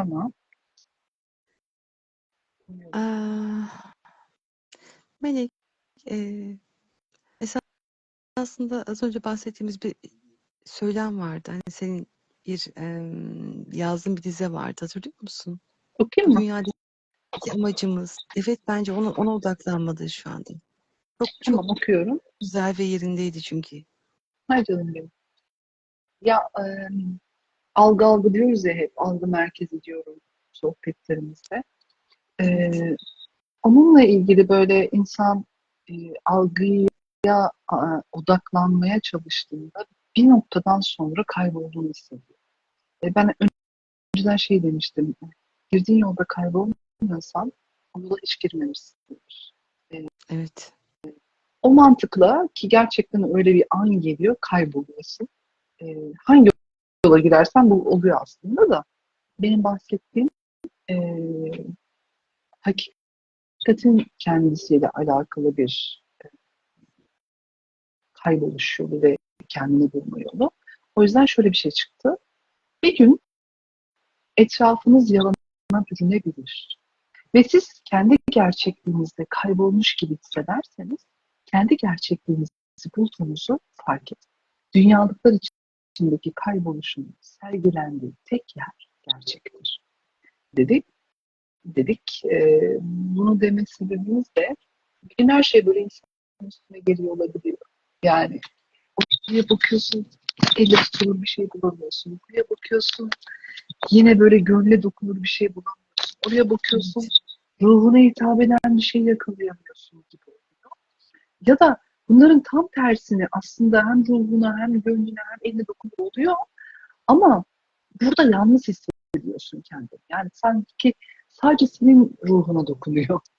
Tamam. Aa, Melek, e, esasında az önce bahsettiğimiz bir söylem vardı. Hani senin bir em, yazdığın bir dize vardı. Hatırlıyor musun? Okuyayım mı? Dünyadaki amacımız. Evet bence ona, ona odaklanmadı şu anda. Çok çok Tamam okuyorum. güzel ve yerindeydi çünkü. Hay canım benim. Ya e, algı algı diyoruz ya hep. Algı merkezi diyorum sohbetlerimizde. E, onunla ilgili böyle insan e, algıya a, odaklanmaya çalıştığında bir noktadan sonra kaybolduğunu hissediyor. E, ben önceden şey demiştim. Girdiğin yolda kaybolmuyorsan o yola hiç girmemişsindir. Evet. O mantıkla ki gerçekten öyle bir an geliyor, kayboluyorsun. Ee, hangi yola girersen bu oluyor aslında da. Benim bahsettiğim e, hakikatin kendisiyle alakalı bir e, kayboluş yolu ve kendini bulma yolu. O yüzden şöyle bir şey çıktı. Bir gün etrafınız yalana bürünebilir. Ve siz kendi gerçekliğinizde kaybolmuş gibi hissederseniz kendi gerçekliğinizi bulduğunuzu fark edin. Dünyalıklar içindeki kayboluşun sergilendiği tek yer gerçektir. Dedik. Dedik. E, bunu deme sebebimiz de bugün her şey böyle insanın üstüne geliyor olabiliyor. Yani oraya bakıyorsun elle tutulur bir şey bulamıyorsun. Buraya bakıyorsun yine böyle gönle dokunur bir şey bulamıyorsun. Oraya bakıyorsun ruhuna hitap eden bir şey yakalayamıyorsun gibi oluyor. Ya da bunların tam tersini aslında hem ruhuna hem gönlüne hem eline dokunur oluyor. Ama burada yalnız hissediyorsun kendini. Yani sanki sadece senin ruhuna dokunuyor.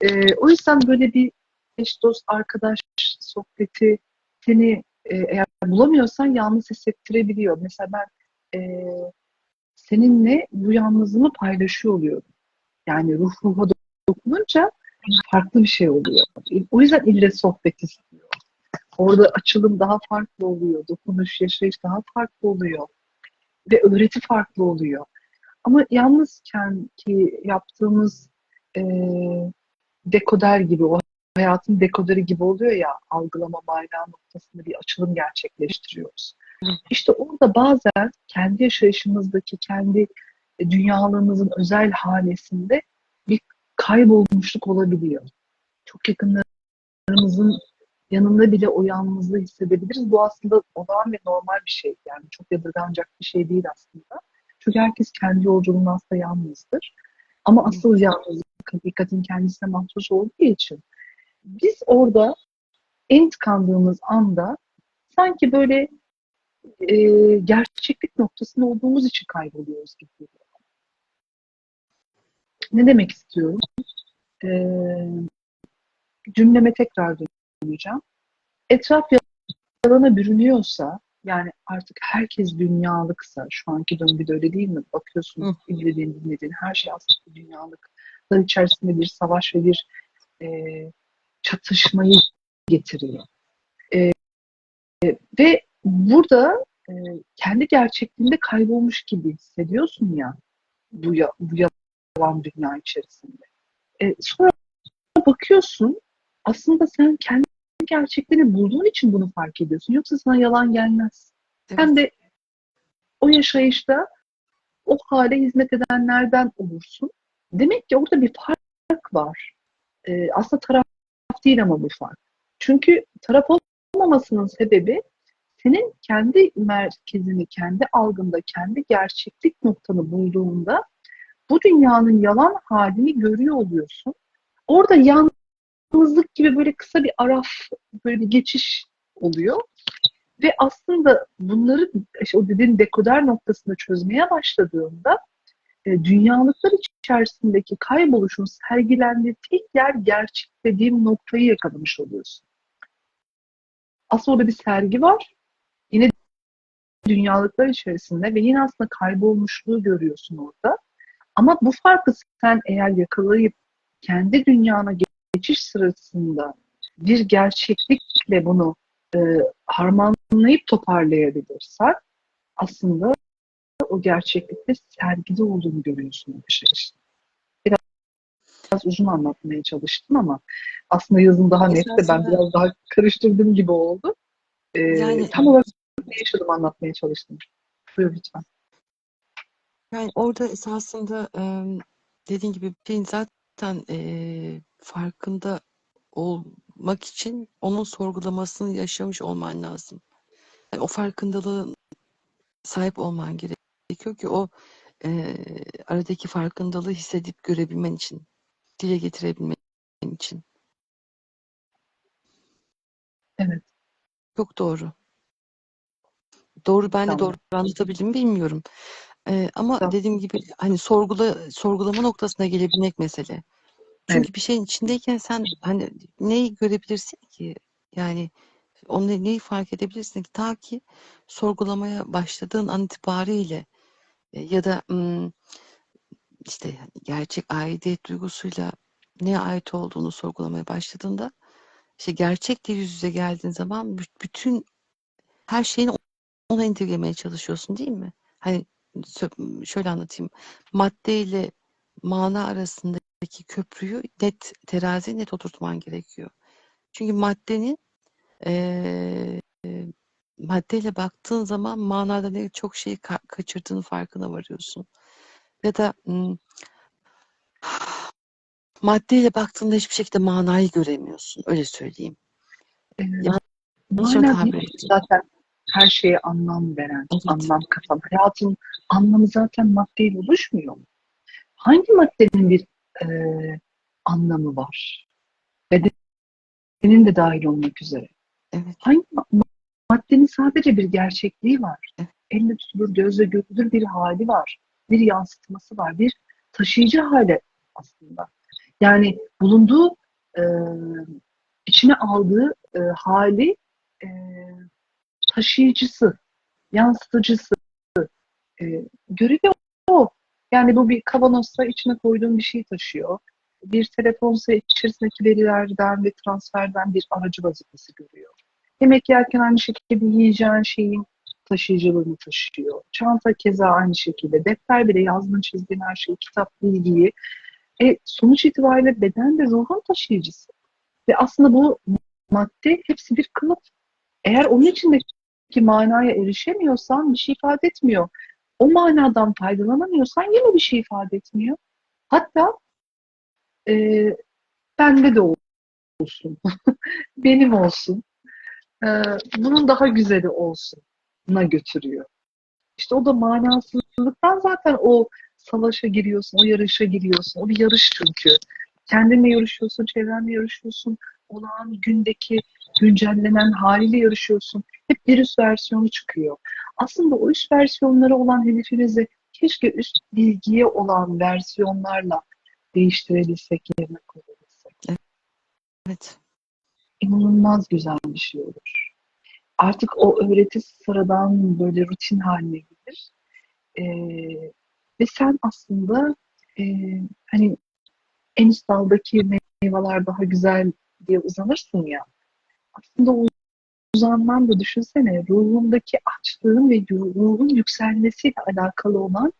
Ee, o yüzden böyle bir eş dost arkadaş sohbeti seni e, eğer bulamıyorsan yalnız hissettirebiliyor. Mesela ben e, seninle bu yalnızlığımı paylaşıyor oluyorum. Yani ruh ruha dokununca farklı bir şey oluyor. O yüzden ille sohbet istiyor. Orada açılım daha farklı oluyor. Dokunuş, yaşayış daha farklı oluyor. Ve öğreti farklı oluyor. Ama yalnızken ki yaptığımız e, dekoder gibi, o hayatın dekoderi gibi oluyor ya, algılama bayrağı noktasında bir açılım gerçekleştiriyoruz. İşte orada bazen kendi yaşayışımızdaki, kendi dünyalığımızın özel hanesinde kaybolmuşluk olabiliyor. Çok yakınlarımızın yanında bile o yalnızlığı hissedebiliriz. Bu aslında olağan ve normal bir şey. Yani çok yadırganacak bir şey değil aslında. Çünkü herkes kendi yolculuğunda aslında yalnızdır. Ama asıl yalnızlık hakikatin kendisine mahsus olduğu için biz orada en tıkandığımız anda sanki böyle e, gerçeklik noktasında olduğumuz için kayboluyoruz gibi. Ne demek istiyorum? E, cümleme tekrar döneceğim. Etraf yalana bürünüyorsa yani artık herkes dünyalıksa şu anki döngüde öyle değil mi? Bakıyorsunuz, izlediğin, dinlediğin her şey aslında dünyalıklar içerisinde bir savaş ve bir e, çatışmayı getiriyor. E, ve burada e, kendi gerçekliğinde kaybolmuş gibi hissediyorsun ya bu, ya, bu yalan dünya içerisinde. E, sonra bakıyorsun aslında sen kendi gerçekliğini bulduğun için bunu fark ediyorsun. Yoksa sana yalan gelmez. Evet. Hem de o yaşayışta o hale hizmet edenlerden olursun. Demek ki orada bir fark var. E, aslında taraf değil ama bu fark. Çünkü taraf olmamasının sebebi senin kendi merkezini, kendi algında, kendi gerçeklik noktanı bulduğunda bu dünyanın yalan halini görüyor oluyorsun. Orada yalnızlık gibi böyle kısa bir araf, böyle bir geçiş oluyor. Ve aslında bunları işte o dediğin dekoder noktasında çözmeye başladığında e, dünyalıklar içerisindeki kayboluşun sergilendiği tek yer gerçek dediğim noktayı yakalamış oluyorsun. Aslında orada bir sergi var. Yine dünyalıklar içerisinde ve yine aslında kaybolmuşluğu görüyorsun orada. Ama bu farkı sen eğer yakalayıp kendi dünyana geçiş sırasında bir gerçeklikle bunu e, harmanlayıp toparlayabilirsen aslında o gerçeklikte sergide olduğunu görüyorsun o dışarıda. Biraz, biraz uzun anlatmaya çalıştım ama aslında yazım daha net de ben biraz daha karıştırdığım gibi oldu. Ee, Yani- tam olarak ne yaşadım anlatmaya çalıştım. Buyur lütfen. Yani orada esasında em, dediğin gibi şeyin zaten e, farkında olmak için onun sorgulamasını yaşamış olman lazım. Yani o farkındalığın sahip olman gerekiyor ki o e, aradaki farkındalığı hissedip görebilmen için, dile getirebilmen için. Evet. Çok doğru. Doğru ben de Tamam. doğru anlatabildim mi bilmiyorum. Ee, ama Tamam. dediğim gibi hani sorgula sorgulama noktasına gelebilmek mesele. Çünkü bir şeyin içindeyken sen hani neyi görebilirsin ki? Yani onu ne- neyi fark edebilirsin ki? Ta ki sorgulamaya başladığın an itibariyle e, ya da işte yani gerçek aidiyet duygusuyla neye ait olduğunu sorgulamaya başladığında işte gerçekle yüz yüze geldiğin zaman bü- bütün her şeyini ona indirgemeye çalışıyorsun değil mi? Hani şöyle anlatayım. Madde ile mana arasındaki köprüyü net teraziye net oturtman gerekiyor. Çünkü maddenin eee maddeyle baktığın zaman manada ne çok şeyi ka- kaçırdığını farkına varıyorsun. Ya da maddeyle baktığında hiçbir şekilde manayı göremiyorsun. Öyle söyleyeyim. Yanlış mana zaten her şeye anlam veren, Evet. anlam katan. Hayatın anlamı zaten maddeyle oluşmuyor mu? Hangi maddenin bir e, anlamı var? Bedenin de dahil olmak üzere. Evet. Hangi ma- maddenin sadece bir gerçekliği var? Evet. Elle tutulur, gözle görülür bir hali var. Bir yansıtması var. Bir taşıyıcı hali aslında. Yani bulunduğu e, içine aldığı e, hali e, taşıyıcısı, yansıtıcısı. E, görevi o. Yani bu bir kavanozsa içine koyduğun bir şey taşıyor. Bir telefonsa içerisindeki verilerden ve transferden bir aracı vazifesi görüyor. Yemek yerken aynı şekilde yiyeceğin şeyin taşıyıcılığını taşıyor. Çanta keza aynı şekilde. Defter bile yazdığın çizdiğin her şey, kitap, bilgiyi. E, sonuç itibariyle beden de ruhun taşıyıcısı. Ve aslında bu madde hepsi bir kılıf. Eğer onun içindeki manaya erişemiyorsan bir şey ifade etmiyor. O manadan faydalanamıyorsan yine bir şey ifade etmiyor. Hatta e, bende de olsun, benim olsun, e, bunun daha güzeli olsun'a götürüyor. İşte o da manasızlıktan zaten o savaşa giriyorsun, o yarışa giriyorsun. O bir yarış çünkü. Kendinle yarışıyorsun, çevrenle yarışıyorsun. Olağan gündeki güncellenen haliyle yarışıyorsun. Hep bir üst versiyonu çıkıyor. Aslında o üst versiyonları olan hedefinizi keşke üst bilgiye olan versiyonlarla değiştirebilsek, yerine koyabilsek. Evet. İnanılmaz güzel bir şey olur. Artık o öğreti sıradan böyle rutin haline gelir. Ee, ve sen aslında e, hani en üst daldaki meyveler daha güzel diye uzanırsın ya. Aslında o uzanman da düşünsene ruhundaki açlığın ve ruhun yükselmesiyle alakalı olan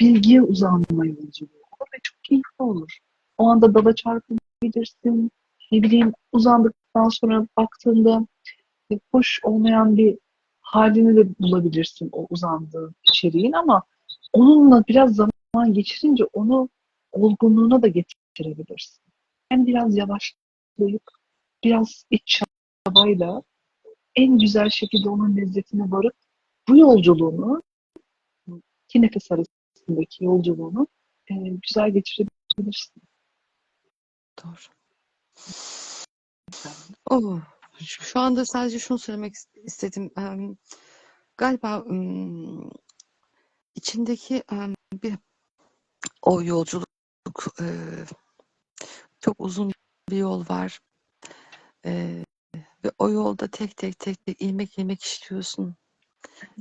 bilgiye uzanma yolculuğu olur ve çok keyifli olur. O anda dala çarpabilirsin. Ne bileyim uzandıktan sonra baktığında e, hoş olmayan bir halini de bulabilirsin o uzandığın içeriğin ama onunla biraz zaman geçirince onu olgunluğuna da getirebilirsin. Hem biraz yavaşlayıp biraz iç çabayla en güzel şekilde onun lezzetine varıp bu yolculuğunu iki nefes arasındaki yolculuğunu e, güzel geçirebilirsin. Doğru. Oh, şu anda sadece şunu söylemek is- istedim. Galiba içindeki bir o yolculuk e, çok uzun bir yol var. E, ve o yolda tek tek tek tek ilmek ilmek işliyorsun.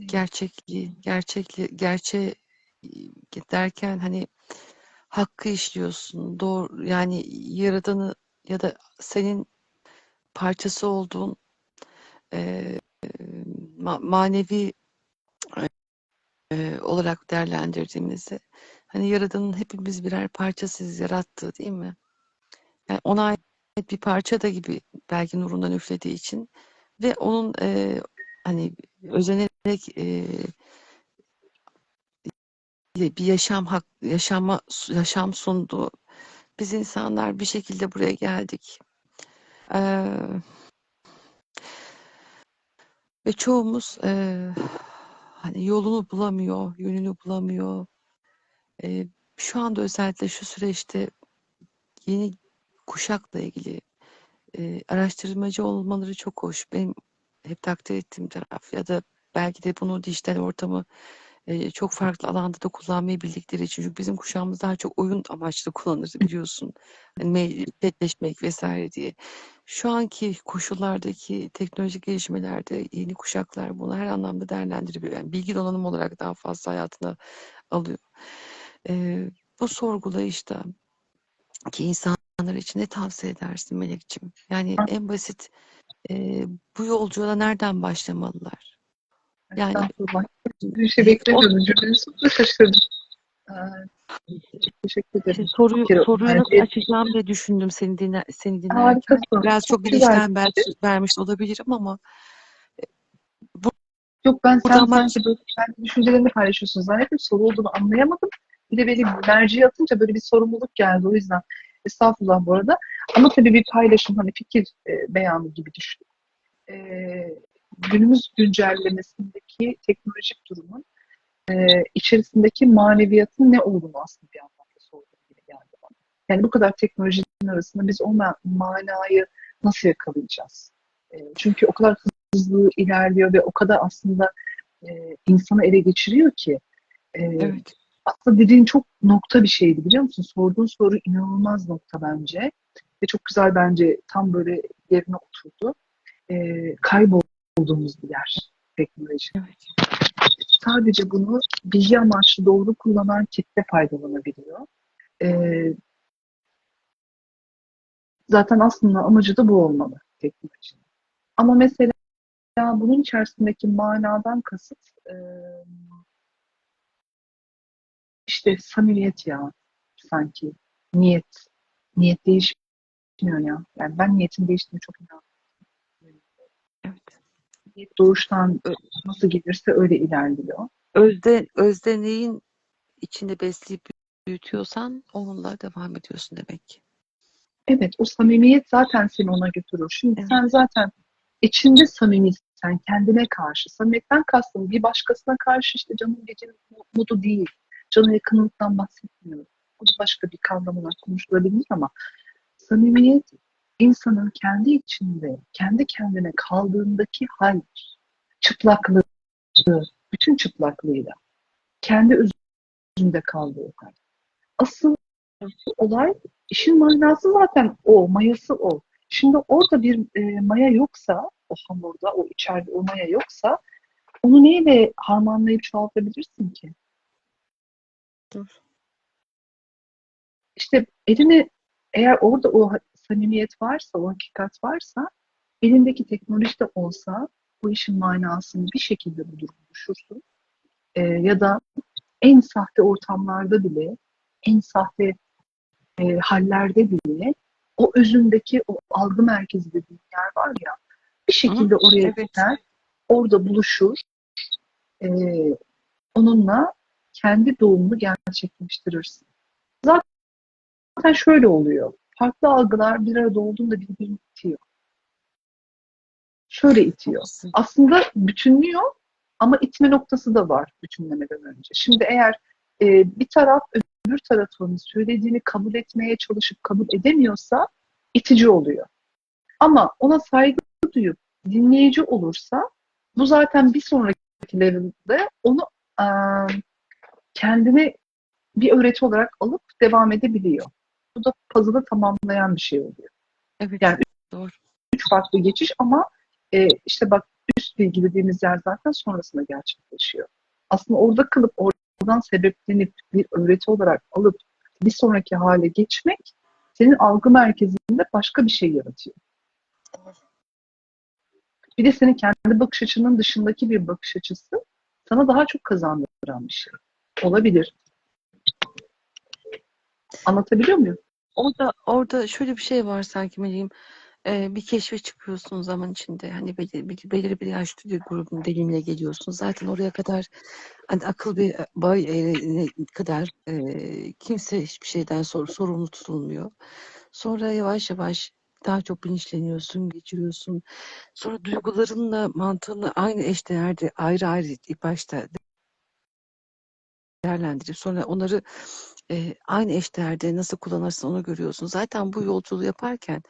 Gerçekliği, gerçekli, gerçeği derken hani hakkı işliyorsun. Doğru yani yaradanı ya da senin parçası olduğun e, ma- manevi e, olarak değerlendirdiğimizde hani Yaradan'ın hepimiz birer parçasıyız yarattığı değil mi? Yani ona ait bir parça da gibi belki nurundan üflediği için ve onun e, hani özenerek e, bir yaşam hak yaşama yaşam sunduğu biz insanlar bir şekilde buraya geldik. Ee, ve çoğumuz e, hani yolunu bulamıyor, yönünü bulamıyor. E, şu anda özellikle şu süreçte yeni kuşakla ilgili e, araştırmacı olmaları çok hoş. Benim hep takdir ettiğim taraf ya da belki de bunu dijital ortamı e, çok farklı alanda da kullanmayı bildikleri için. Çünkü bizim kuşağımız daha çok oyun amaçlı kullanırdı biliyorsun. Hani chatleşmek vesaire diye. Şu anki koşullardaki teknolojik gelişmelerde yeni kuşaklar bunu her anlamda değerlendirebiliyor. Yani bilgi donanım olarak daha fazla hayatına alıyor. E, bu sorgulayışta ki insanlar için ne tavsiye edersin Melek'ciğim? Yani en basit e, bu yolculuğa nereden başlamalılar? Yani. Bir şey beklemiyordum. Cümleyi sonra şaşırdım. Teşekkür ederim. soruyu, soruyu nasıl açacağım diye düşündüm seni, dinle, seni dinlerken. Harikasın. Biraz çok bilinçten belki vermiş olabilirim ama Yok ben sen sanki böyle kendi düşüncelerini paylaşıyorsun zannettim. Soru olduğunu anlayamadım. Bir de beni merciye atınca böyle bir sorumluluk geldi. O yüzden estağfurullah bu arada. Ama tabii bir paylaşım hani fikir e, beyanı gibi düşün. E, günümüz güncellemesindeki teknolojik durumun e, içerisindeki maneviyatın ne olduğunu aslında bir anlamda sorduğum gibi geldi bana. Yani bu kadar teknolojinin arasında biz o ma- manayı nasıl yakalayacağız? E, çünkü o kadar hızlı ilerliyor ve o kadar aslında e, insanı ele geçiriyor ki e, evet. Aslında dediğin çok nokta bir şeydi biliyor musun? Sorduğun soru inanılmaz nokta bence. Ve çok güzel bence tam böyle yerine oturdu. E, kaybolduğumuz bir yer teknoloji. Evet. Sadece bunu bilgi amaçlı doğru kullanan kitle faydalanabiliyor. E, zaten aslında amacı da bu olmalı teknolojinin. Ama mesela bunun içerisindeki manadan kasıt e, işte samimiyet ya sanki. Niyet. Niyet değişmiyor ya. Yani ben niyetin değiştiğini çok inanıyorum evet. niyet doğuştan nasıl gelirse öyle ilerliyor. Özde, özde neyin içinde besleyip büyütüyorsan onunla devam ediyorsun demek. Ki. evet o samimiyet zaten seni ona götürür. Şimdi Evet. sen zaten içinde samimiysen kendine karşı samimiyetten kastım bir başkasına karşı işte canım gecenin umudu değil cana yakınlıktan bahsetmiyorum bu da başka bir kavram olarak konuşulabilir ama samimiyet insanın kendi içinde, kendi kendine kaldığındaki hal, çıplaklığı, bütün çıplaklığıyla, kendi özünde kaldığı hal. Asıl olay, işin manası zaten o, mayası o. Şimdi orada bir e, maya yoksa, o hamurda, o içeride o maya yoksa, onu neyle harmanlayıp çoğaltabilirsin ki? Dur. İşte elini eğer orada o samimiyet varsa, o hakikat varsa elindeki teknoloji de olsa bu işin manasını bir şekilde bulur, buluşursun. Ee, ya da en sahte ortamlarda bile, en sahte e, hallerde bile o özündeki o algı merkezi dediğin yer var ya bir şekilde oraya evet. gider, orada buluşur, e, onunla kendi doğumunu gerçekleştirirsin. Zaten şöyle oluyor. Farklı algılar bir arada olduğunda birbirini itiyor. Şöyle itiyor. Aslında bütünlüyor ama itme noktası da var bütünlemeden önce. Şimdi eğer e, bir taraf öbür tarafın söylediğini kabul etmeye çalışıp kabul edemiyorsa itici oluyor. Ama ona saygı duyup dinleyici olursa bu zaten bir sonraki level'de onu e, kendine bir öğreti olarak alıp devam edebiliyor. Bu da puzzle'ı tamamlayan bir şey oluyor. Evet. Yani Doğru. Üç farklı geçiş ama e, işte bak üst bilgi dediğimiz yer zaten sonrasında gerçekleşiyor. Aslında orada kalıp oradan sebeplenip bir öğreti olarak alıp bir sonraki hale geçmek senin algı merkezinde başka bir şey yaratıyor. Bir de senin kendi bakış açının dışındaki bir bakış açısı sana daha çok uyandıran bir şey. Olabilir. Anlatabiliyor muyum? Orada orada şöyle bir şey var sanki Meleğim. Ee, bir keşfe çıkıyorsun zaman içinde. Hani belirli, belirli, belirli bir yaş grubun dilimine geliyorsun. Zaten oraya kadar hani akıl bir bağ ne kadar e, kimse hiçbir şeyden sor, sorumlu tutulmuyor. Sonra yavaş yavaş daha çok bilinçleniyorsun, geçiriyorsun. Sonra duygularınla mantığınla aynı eşdeğerde ayrı ayrı ilk başta değerlendirip sonra onları e, aynı eşdeğerde nasıl kullanırsın onu görüyorsun. Zaten bu yolculuğu yaparken